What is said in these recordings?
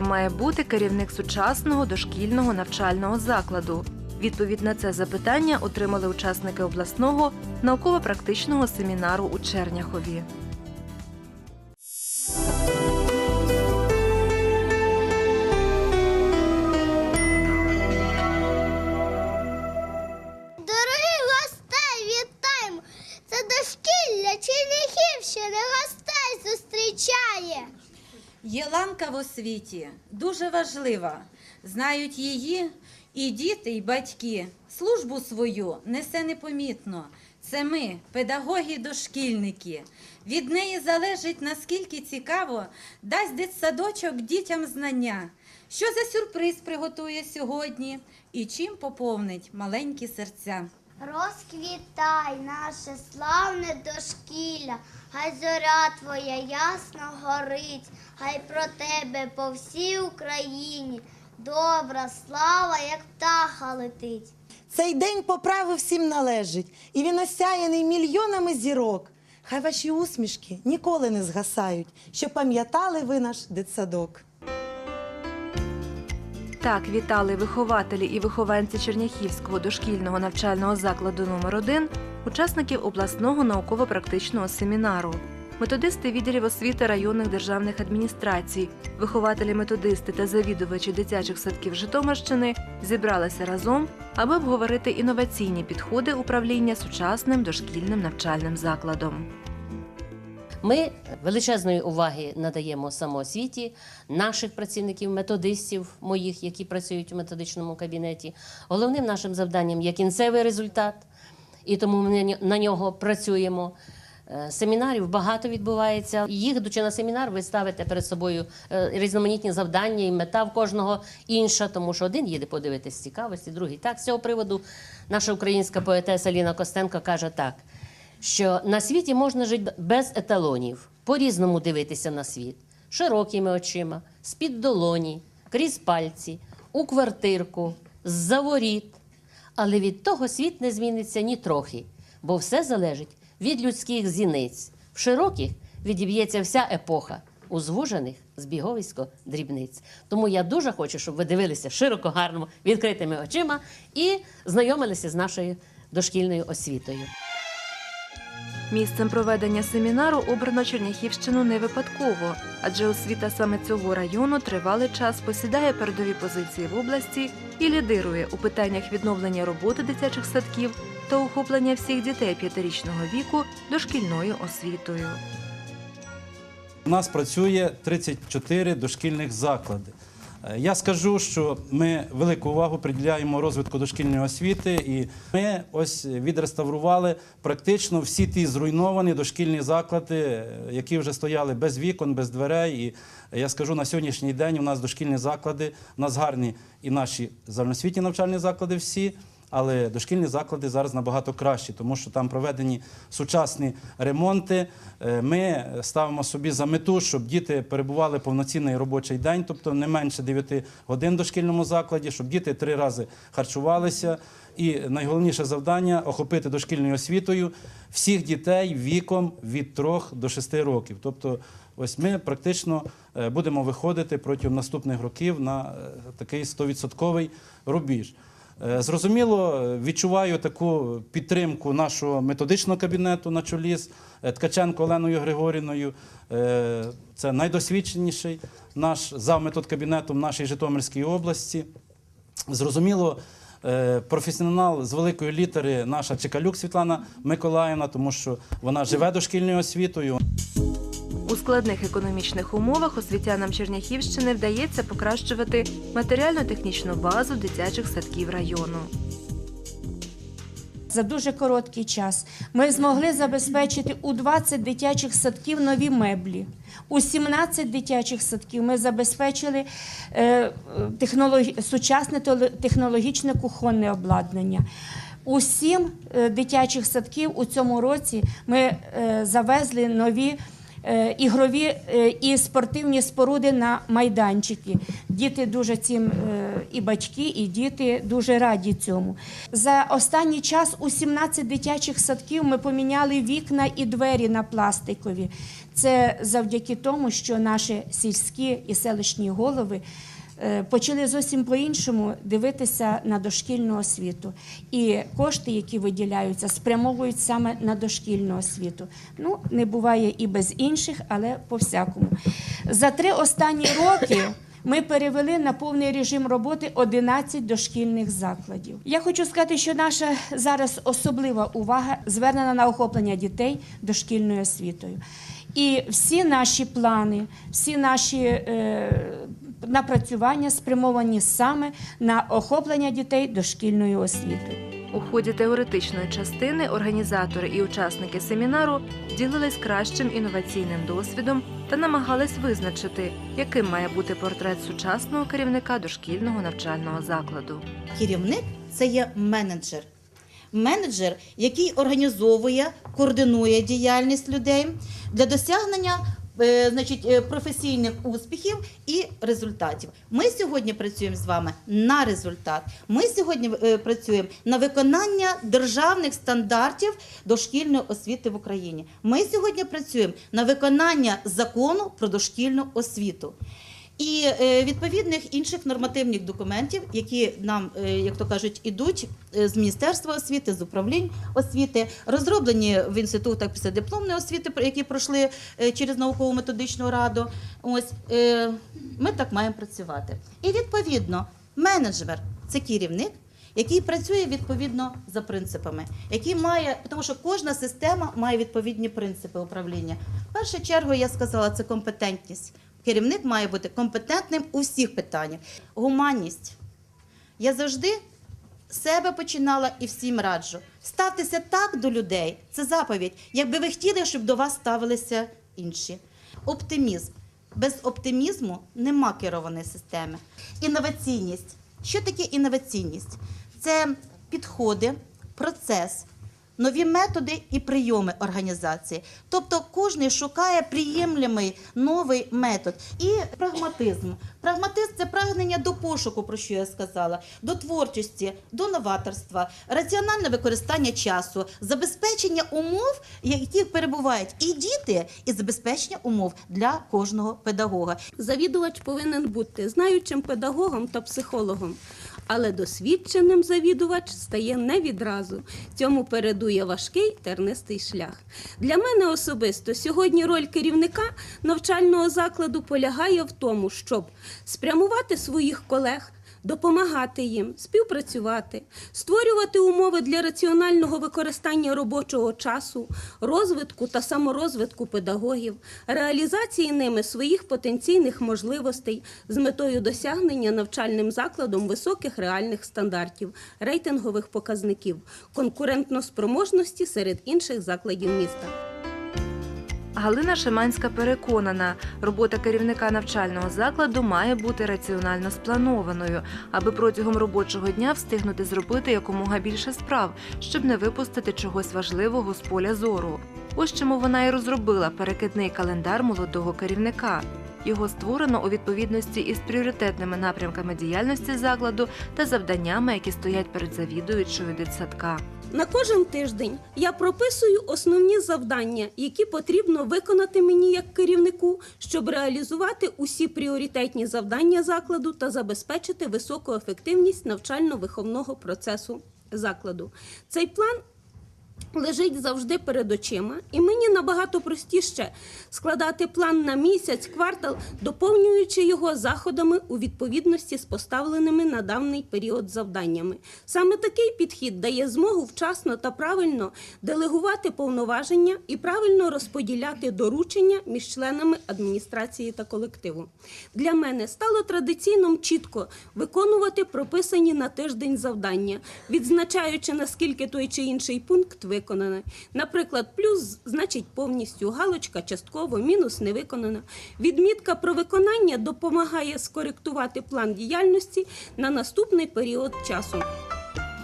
Має бути керівник сучасного дошкільного навчального закладу? Відповідь на це запитання отримали учасники обласного науково-практичного семінару у Черняхові. Єланка в освіті дуже важлива. Знають її і діти, і батьки. Службу свою несе непомітно. Це ми, педагоги, дошкільники. Від неї залежить, наскільки цікаво дасть дитсадочок дітям знання, що за сюрприз приготує сьогодні і чим поповнить маленькі серця. Розквітай наше славне дошкілля, хай зоря твоя ясно горить, хай про тебе по всій Україні добра слава, як птаха летить. Цей день по праву всім належить, і він осяяний мільйонами зірок. Хай ваші усмішки ніколи не згасають, щоб пам'ятали ви наш дитсадок. Так вітали вихователі і вихованці Черняхівського дошкільного навчального закладу номер 1 учасників обласного науково-практичного семінару. Методисти відділів освіти районних державних адміністрацій, вихователі-методисти та завідувачі дитячих садків Житомирщини зібралися разом, аби обговорити інноваційні підходи управління сучасним дошкільним навчальним закладом. Ми величезної уваги надаємо самоосвіті наших працівників, методистів моїх, які працюють у методичному кабінеті. Головним нашим завданням є кінцевий результат, і тому ми на нього працюємо. Е, Семінарів багато відбувається. Їдучи на семінар, ви ставите перед собою е, різноманітні завдання, і мета в кожного інша, тому що один їде подивитись з цікавості, другий так. З цього приводу наша українська поетеса Ліна Костенко каже так що на світі можна жити без еталонів, по-різному дивитися на світ, широкими очима, з-під долоні, крізь пальці, у квартирку, з-за воріт. Але від того світ не зміниться ні трохи, бо все залежить від людських зіниць. В широких відіб'ється вся епоха, у звужених збіговисько дрібниць. Тому я дуже хочу, щоб ви дивилися широко, гарно, відкритими очима і знайомилися з нашою дошкільною освітою. Місцем проведення семінару обрано Черняхівщину не випадково, адже освіта саме цього району тривалий час посідає передові позиції в області і лідирує у питаннях відновлення роботи дитячих садків та охоплення всіх дітей п'ятирічного віку дошкільною освітою. У нас працює 34 дошкільних заклади. Е, Я скажу, що ми велику увагу приділяємо розвитку дошкільної освіти, і ми ось відреставрували практично всі ті зруйновані дошкільні заклади, е, які вже стояли без вікон, без дверей. І я скажу, на сьогоднішній день у нас дошкільні заклади, у нас гарні і наші загальноосвітні навчальні заклади всі. Але дошкільні заклади зараз набагато кращі, тому що там проведені сучасні ремонти. Е, Ми ставимо собі за мету, щоб діти перебували повноцінний робочий день, тобто не менше 9 годин в дошкільному закладі, щоб діти три рази харчувалися. І найголовніше завдання охопити дошкільною освітою всіх дітей віком від 3 до 6 років. Тобто, ось ми практично е, будемо виходити протягом наступних років на е, такий 100% рубіж. Е, Зрозуміло, відчуваю таку підтримку нашого методичного кабінету на чолі з е, Ткаченко Оленою Григорівною. Е, Це найдосвідченіший наш завметод кабінету в нашій Житомирській області. Зрозуміло, професіонал з великої літери наша Чекалюк Світлана Миколаївна, тому що вона живе дошкільною освітою. У складних економічних умовах освітянам Черняхівщини вдається покращувати матеріально-технічну базу дитячих садків району. За дуже короткий час ми змогли забезпечити у 20 дитячих садків нові меблі. У 17 дитячих садків ми забезпечили е, сучасне технологічне кухонне обладнання. У сім е, дитячих садків у цьому році ми е, завезли нові ігрові е, і спортивні споруди на майданчики. Діти дуже цим е, і батьки, і діти дуже раді цьому. За останній час у 17 дитячих садків ми поміняли вікна і двері на пластикові. Це завдяки тому, що наші сільські і селищні голови е, почали зовсім по-іншому дивитися на дошкільну освіту. І кошти, які виділяються, спрямовують саме на дошкільну освіту. Ну, не буває і без інших, але по-всякому. За три останні роки. Ми перевели на повний режим роботи 11 дошкільних закладів. Я хочу сказати, що наша зараз особлива увага звернена на охоплення дітей дошкільною освітою. І всі наші плани, всі наші е, напрацювання спрямовані саме на охоплення дітей дошкільною освітою. У ході теоретичної частини організатори і учасники семінару ділились кращим інноваційним досвідом та намагались визначити, яким має бути портрет сучасного керівника дошкільного навчального закладу. Керівник це є менеджер. Менеджер, який організовує, координує діяльність людей для досягнення значить, е, професійних успіхів і результатів. Ми сьогодні працюємо з вами на результат. Ми сьогодні е, працюємо на виконання державних стандартів дошкільної освіти в Україні. Ми сьогодні працюємо на виконання закону про дошкільну освіту. І е, відповідних інших нормативних документів, які нам, е, як то кажуть, ідуть е, з Міністерства освіти, з управлінь освіти, розроблені в інститутах післядипломної освіти, які пройшли через науково-методичну раду. Ось ми так маємо працювати. І відповідно, менеджер це керівник. Який працює відповідно за принципами, який має, тому що кожна система має відповідні принципи управління. В першу чергу я сказала, це компетентність. Керівник має бути компетентним у всіх питаннях. Гуманність. Я завжди себе починала і всім раджу. Ставтеся так до людей. Це заповідь. Якби ви хотіли, щоб до вас ставилися інші. Оптимізм. Без оптимізму нема керованої системи. Інноваційність. Що таке інноваційність? Це підходи, процес, нові методи і прийоми організації. Тобто кожен шукає приємлемий новий метод. І прагматизм. Прагматизм це прагнення до пошуку, про що я сказала, до творчості, до новаторства, раціональне використання часу, забезпечення умов, яких перебувають і діти, і забезпечення умов для кожного педагога. Завідувач повинен бути знаючим педагогом та психологом, але досвідченим завідувач стає не відразу. Цьому передує важкий тернистий шлях. Для мене особисто сьогодні роль керівника навчального закладу полягає в тому, щоб спрямувати своїх колег. Допомагати їм, співпрацювати, створювати умови для раціонального використання робочого часу, розвитку та саморозвитку педагогів, реалізації ними своїх потенційних можливостей з метою досягнення навчальним закладом високих реальних стандартів, рейтингових показників, конкурентноспроможності серед інших закладів міста. Галина Шиманська переконана, робота керівника навчального закладу має бути раціонально спланованою, аби протягом робочого дня встигнути зробити якомога більше справ, щоб не випустити чогось важливого з поля зору. Ось чому вона і розробила перекидний календар молодого керівника. Його створено у відповідності із пріоритетними напрямками діяльності закладу та завданнями, які стоять перед завідуючою дитсадка. На кожен тиждень я прописую основні завдання, які потрібно виконати мені як керівнику, щоб реалізувати усі пріоритетні завдання закладу та забезпечити високу ефективність навчально-виховного процесу закладу. Цей план лежить завжди перед очима, і мені набагато простіше складати план на місяць, квартал, доповнюючи його заходами у відповідності з поставленими на даний період завданнями. Саме такий підхід дає змогу вчасно та правильно делегувати повноваження і правильно розподіляти доручення між членами адміністрації та колективу. Для мене стало традиційним чітко виконувати прописані на тиждень завдання, відзначаючи наскільки той чи інший пункт виконаний. Наприклад, плюс значить повністю, галочка частково, мінус не виконано. Відмітка про виконання допомагає скоректувати план діяльності на наступний період часу.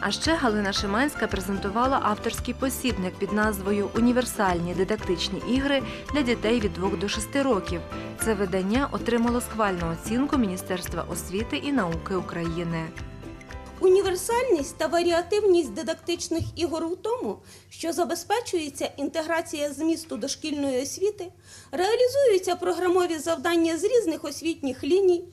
А ще Галина Шиманська презентувала авторський посібник під назвою Універсальні дидактичні ігри для дітей від 2 до 6 років. Це видання отримало схвальну оцінку Міністерства освіти і науки України. Універсальність та варіативність дидактичних ігор у тому, що забезпечується інтеграція змісту дошкільної освіти, реалізуються програмові завдання з різних освітніх ліній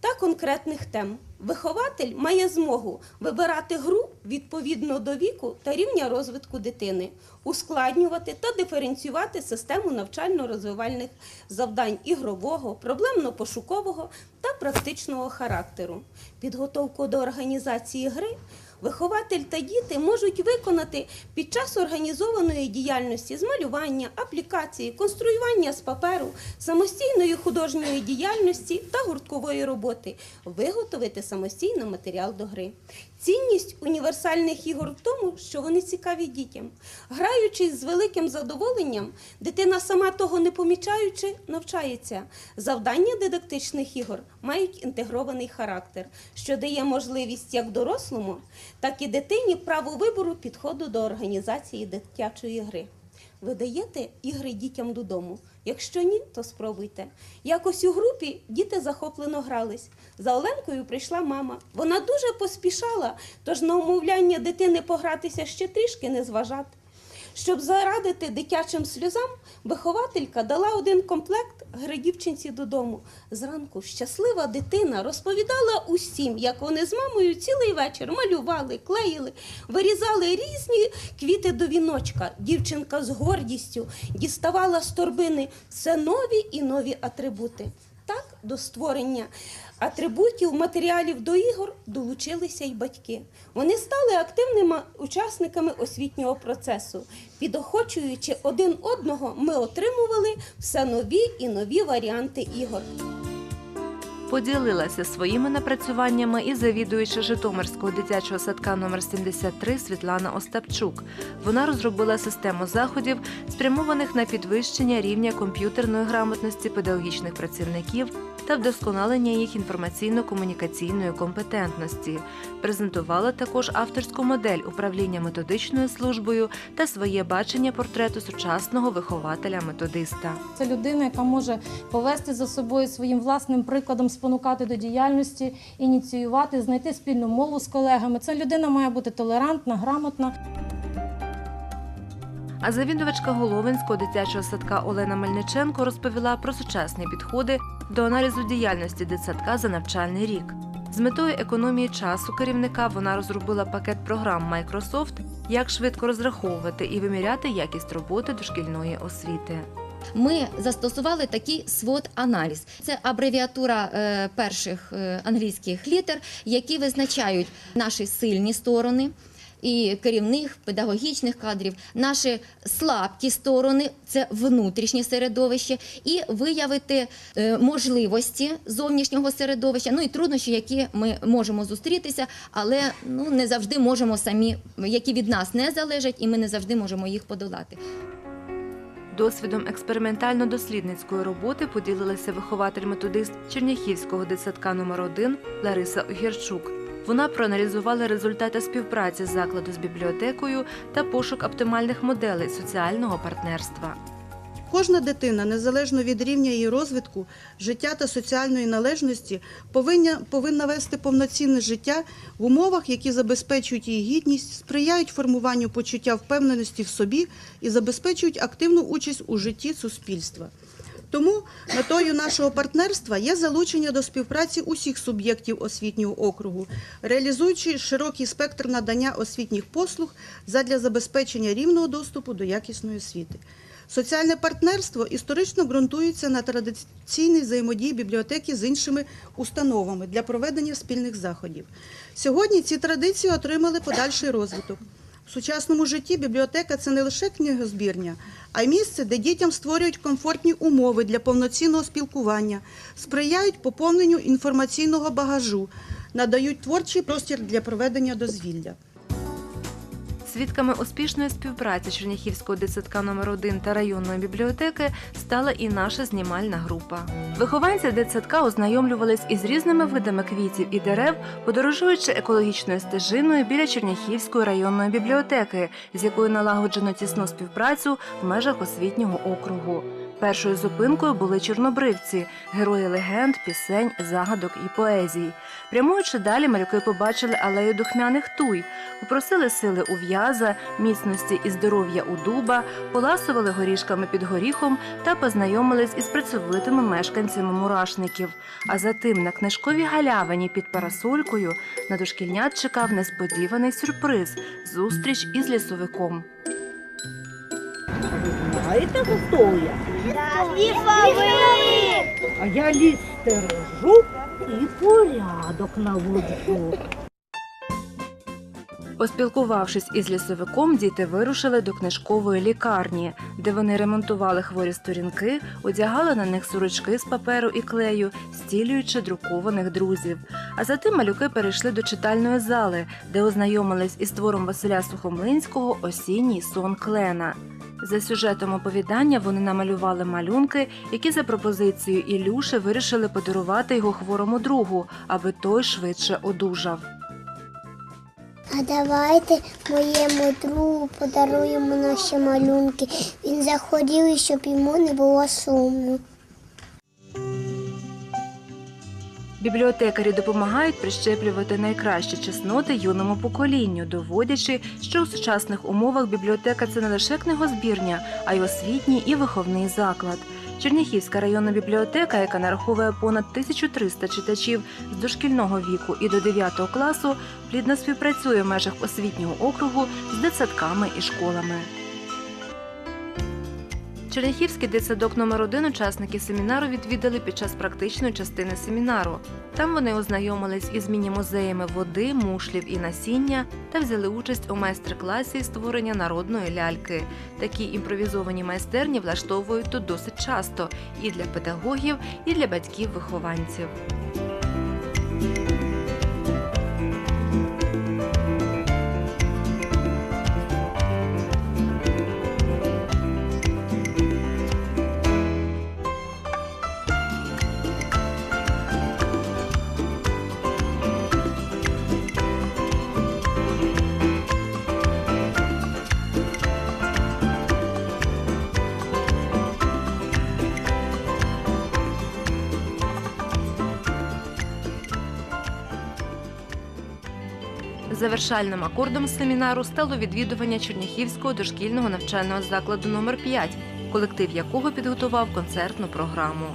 та конкретних тем. Вихователь має змогу вибирати гру відповідно до віку та рівня розвитку дитини, ускладнювати та диференціювати систему навчально-розвивальних завдань ігрового, проблемно-пошукового та практичного характеру. Підготовку до організації гри вихователь та діти можуть виконати під час організованої діяльності з малювання, аплікації, конструювання з паперу, самостійної художньої діяльності та гурткової роботи, виготовити самостійно матеріал до гри. Цінність універсальних ігор в тому, що вони цікаві дітям. Граючись з великим задоволенням, дитина сама того не помічаючи, навчається. Завдання дидактичних ігор мають інтегрований характер, що дає можливість як дорослому, так і дитині право вибору підходу до організації дитячої гри. Ви даєте ігри дітям додому? Якщо ні, то спробуйте. Якось у групі діти захоплено грались. За Оленкою прийшла мама. Вона дуже поспішала, тож на умовляння дитини погратися ще трішки не зважати. Щоб зарадити дитячим сльозам, вихователька дала один комплект гридівчинці додому. Зранку щаслива дитина розповідала усім, як вони з мамою цілий вечір малювали, клеїли, вирізали різні квіти до віночка. Дівчинка з гордістю діставала з торбини все нові і нові атрибути. Так, до створення атрибутів, матеріалів до ігор долучилися й батьки. Вони стали активними учасниками освітнього процесу. Підохочуючи один одного, ми отримували все нові і нові варіанти ігор. Поділилася своїми напрацюваннями і завідуюча Житомирського дитячого садка номер 73 Світлана Остапчук. Вона розробила систему заходів, спрямованих на підвищення рівня комп'ютерної грамотності педагогічних працівників та вдосконалення їх інформаційно-комунікаційної компетентності. Презентувала також авторську модель управління методичною службою та своє бачення портрету сучасного вихователя-методиста. Це людина, яка може повести за собою своїм власним прикладом, спонукати до діяльності, ініціювати, знайти спільну мову з колегами. Ця людина має бути толерантна, грамотна. А завідувачка Головинського дитячого садка Олена Мельниченко розповіла про сучасні підходи до аналізу діяльності дитсадка за навчальний рік. З метою економії часу керівника вона розробила пакет програм Microsoft, як швидко розраховувати і виміряти якість роботи дошкільної освіти. ми застосували такий свод-аналіз. Це абревіатура е, перших е, англійських літер, які визначають наші сильні сторони. І керівних педагогічних кадрів, наші слабкі сторони це внутрішнє середовище, і виявити е, можливості зовнішнього середовища, ну і труднощі, які ми можемо зустрітися, але ну не завжди можемо самі, які від нас не залежать, і ми не завжди можемо їх подолати. Досвідом експериментально-дослідницької роботи поділилася вихователь-методист Черняхівського дитсадка номер 1 Лариса Огірчук. Вона проаналізувала результати співпраці закладу з бібліотекою та пошук оптимальних моделей соціального партнерства. Кожна дитина, незалежно від рівня її розвитку, життя та соціальної належності, повинна, повинна вести повноцінне життя в умовах, які забезпечують її гідність, сприяють формуванню почуття впевненості в собі і забезпечують активну участь у житті суспільства. Тому метою нашого партнерства є залучення до співпраці усіх суб'єктів освітнього округу, реалізуючи широкий спектр надання освітніх послуг задля забезпечення рівного доступу до якісної освіти. Соціальне партнерство історично ґрунтується на традиційній взаємодії бібліотеки з іншими установами для проведення спільних заходів. Сьогодні ці традиції отримали подальший розвиток. В сучасному житті бібліотека це не лише книгозбірня, а й місце, де дітям створюють комфортні умови для повноцінного спілкування, сприяють поповненню інформаційного багажу, надають творчий простір для проведення дозвілля. Свідками успішної співпраці Черняхівського дитсадка номер 1 та районної бібліотеки стала і наша знімальна група. Вихованці дитсадка ознайомлювались із різними видами квітів і дерев, подорожуючи екологічною стежиною біля Черняхівської районної бібліотеки, з якою налагоджено тісну співпрацю в межах освітнього округу. Першою зупинкою були чорнобривці, герої легенд, пісень, загадок і поезій. Прямуючи далі, малюки побачили алею духмяних туй, попросили сили у в'яза, міцності і здоров'я у дуба, поласували горішками під горіхом та познайомились із працьовитими мешканцями мурашників. А затим на книжковій галявині під парасолькою на дошкільнят чекав несподіваний сюрприз зустріч із лісовиком. Знаєте, хто я? Лісовик! А я ліс стережу і порядок наводжу. Поспілкувавшись із лісовиком, діти вирушили до книжкової лікарні, де вони ремонтували хворі сторінки, одягали на них сорочки з паперу і клею, стілюючи друкованих друзів. А затим малюки перейшли до читальної зали, де ознайомились із твором Василя Сухомлинського Осінній сон Клена. За сюжетом оповідання вони намалювали малюнки, які за пропозицією Ілюши вирішили подарувати його хворому другу, аби той швидше одужав. А давайте моєму другу подаруємо наші малюнки. Він захворів, щоб йому не було сумно. Бібліотекарі допомагають прищеплювати найкращі чесноти юному поколінню, доводячи, що у сучасних умовах бібліотека це не лише книгозбірня, а й освітній і виховний заклад. Черняхівська районна бібліотека, яка нараховує понад 1300 читачів з дошкільного віку і до 9 класу, плідно співпрацює в межах освітнього округу з дитсадками і школами. Черняхівський дитсадок номер 1 учасники семінару відвідали під час практичної частини семінару. Там вони ознайомились із міні-музеями води, мушлів і насіння та взяли участь у майстер-класі створення народної ляльки. Такі імпровізовані майстерні влаштовують тут досить часто і для педагогів, і для батьків-вихованців. Завершальним акордом семінару стало відвідування Черняхівського дошкільного навчального закладу номер 5 колектив якого підготував концертну програму.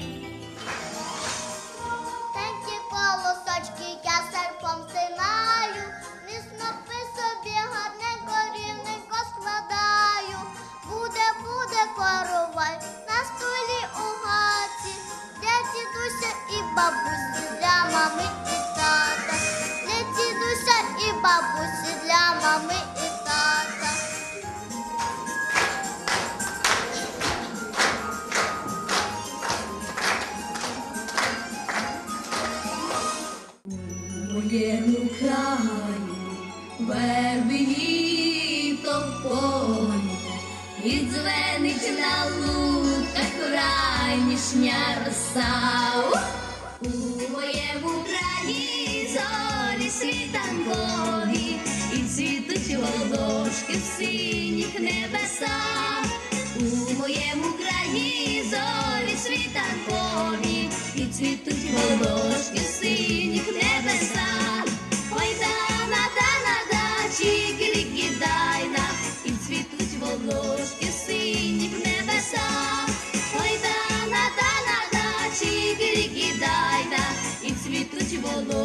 Моєму краю, верби літо і дзвенить на луках ранішня роса. У моєму краї зорі світанкові, і цвітуть волошки в синіх небесах. У моєму краї зорі світанкові, і цвітуть волошки Hello.